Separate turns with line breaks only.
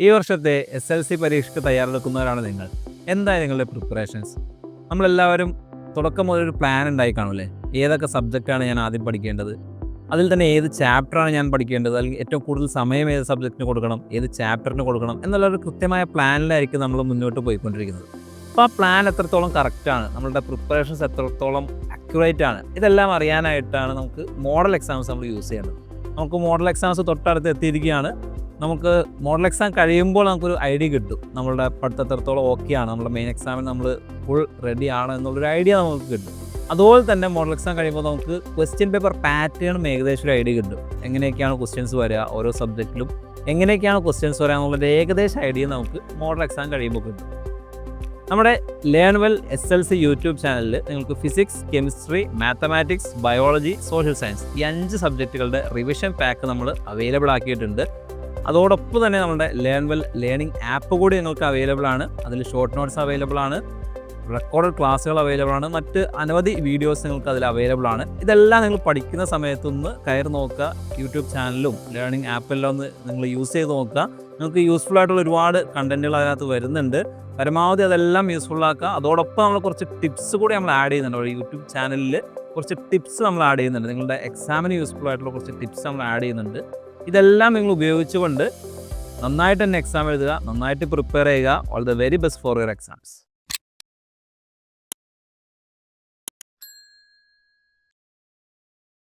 ഈ വർഷത്തെ S L C പരീക്ഷയ്ക്ക് തയ്യാറെടുക്കുന്നവരാണ് നിങ്ങൾ. എന്തായി നിങ്ങളുടെ പ്രിപ്പറേഷൻസ് നമ്മളെല്ലാവരും തുടക്കം മുതൽ ഒരു പ്ലാൻ ഉണ്ടായി കാണൂലേ ഏതൊക്കെ സബ്ജക്റ്റാണ് ഞാൻ ആദ്യം പഠിക്കേണ്ടത്? അതിൽ തന്നെ ഏത് ചാപ്റ്ററാണ് ഞാൻ പഠിക്കേണ്ടത്? അല്ലെങ്കിൽ ഏറ്റവും കൂടുതൽ സമയം ഏത് സബ്ജക്റ്റിന് കൊടുക്കണം? ഏത് ചാപ്റ്ററിന് കൊടുക്കണം? എന്നുള്ള ഒരു കൃത്യമായ പ്ലാനിലായിരിക്കും നമ്മൾ മുന്നോട്ട് പോയിക്കൊണ്ടിരിക്കുന്നത്. അപ്പോൾ ആ പ്ലാൻ എത്രത്തോളം കറക്റ്റാണ് നമ്മളുടെ പ്രിപ്പറേഷൻസ് എത്രത്തോളം അക്യുറേറ്റ് ആണ്? ഇതെല്ലാം അറിയാനായിട്ടാണ് നമുക്ക് മോഡൽ എക്സാംസ് നമ്മൾ യൂസ് ചെയ്യേണ്ടത്. നമുക്ക് മോഡൽ എക്സാംസ് തൊട്ടടുത്ത് എത്തിയിരിക്കുകയാണ് നമുക്ക് മോഡൽ എക്സാം കഴിയുമ്പോൾ നമുക്കൊരു ഐഡിയ കിട്ടും. നമ്മളുടെ പഠിത്തം ഓക്കെ ആണ്. നമ്മുടെ മെയിൻ എക്സാമിന് നമ്മൾ ഫുൾ റെഡി ആണ് എന്നുള്ളൊരു ഐഡിയ നമുക്ക് കിട്ടും. അതുപോലെ തന്നെ മോഡൽ എക്സാം കഴിയുമ്പോൾ നമുക്ക് ക്വസ്റ്റ്യൻ പേപ്പർ പാറ്റേണും ഏകദേശം ഒരു ഐഡിയ കിട്ടും. എങ്ങനെയൊക്കെയാണ് ക്വസ്റ്റ്യൻസ് വരിക ഓരോ സബ്ജക്റ്റിലും എങ്ങനെയൊക്കെയാണ് ക്വസ്റ്റ്യൻസ് വരിക എന്നുള്ളൊരു ഏകദേശം ഐഡിയ നമുക്ക് മോഡൽ എക്സാം കഴിയുമ്പോൾ കിട്ടും. നമ്മുടെ learn well S L C YouTube ചാനലിൽ നിങ്ങൾക്ക് physics chemistry mathematics biology social science ഈ അഞ്ച് സബ്ജക്റ്റുകളുടെ റിവിഷൻ പാക്ക് നമ്മൾ അവൈലബിൾ ആക്കിയിട്ടുണ്ട്. അതോടൊപ്പം തന്നെ നമ്മുടെ ലേൺ വെൽ ലേണിംഗ് ആപ്പ് കൂടി നിങ്ങൾക്ക് അവൈലബിൾ ആണ്. അതിൽ ഷോർട്ട് നോട്ട്സ് അവൈലബിൾ ആണ്. റെക്കോർഡഡ് ക്ലാസ്സുകൾ അവൈലബിൾ ആണ്. മറ്റ് അനവധി വീഡിയോസ് നിങ്ങൾക്ക് അതിൽ അവൈലബിൾ ആണ്. ഇതെല്ലാം നിങ്ങൾ പഠിക്കുന്ന സമയത്തൊന്ന് കയറി നോക്കുക. യൂട്യൂബ് ചാനലും ലേണിംഗ് ആപ്പെല്ലാം ഒന്ന് നിങ്ങൾ യൂസ് ചെയ്ത് നോക്കുക. നിങ്ങൾക്ക് യൂസ്ഫുൾ ആയിട്ടുള്ള ഒരുപാട് കണ്ടന്റുകൾ അതിനകത്ത് വരുന്നുണ്ട്. പരമാവധി അതെല്ലാം യൂസ്ഫുൾ ആക്കുക. അതോടൊപ്പം നമ്മൾ കുറച്ച് ടിപ്സ് കൂടി നമ്മൾ ആഡ് ചെയ്യുന്നുണ്ട്. യൂട്യൂബ് ചാനലിൽ കുറച്ച് ടിപ്സ് നമ്മൾ ആഡ് ചെയ്യുന്നുണ്ട്. നിങ്ങളുടെ എക്സാമിന് യൂസ്ഫുൾ ആയിട്ടുള്ള കുറച്ച് ടിപ്സ് നമ്മൾ ആഡ് ചെയ്യുന്നുണ്ട്. ഇതെല്ലാം നിങ്ങൾ ഉപയോഗിച്ചുകൊണ്ട് നന്നായിട്ട് തന്നെ എക്സാം എഴുതുക നന്നായിട്ട് പ്രിപ്പയർ ചെയ്യുക. All the very best for your exams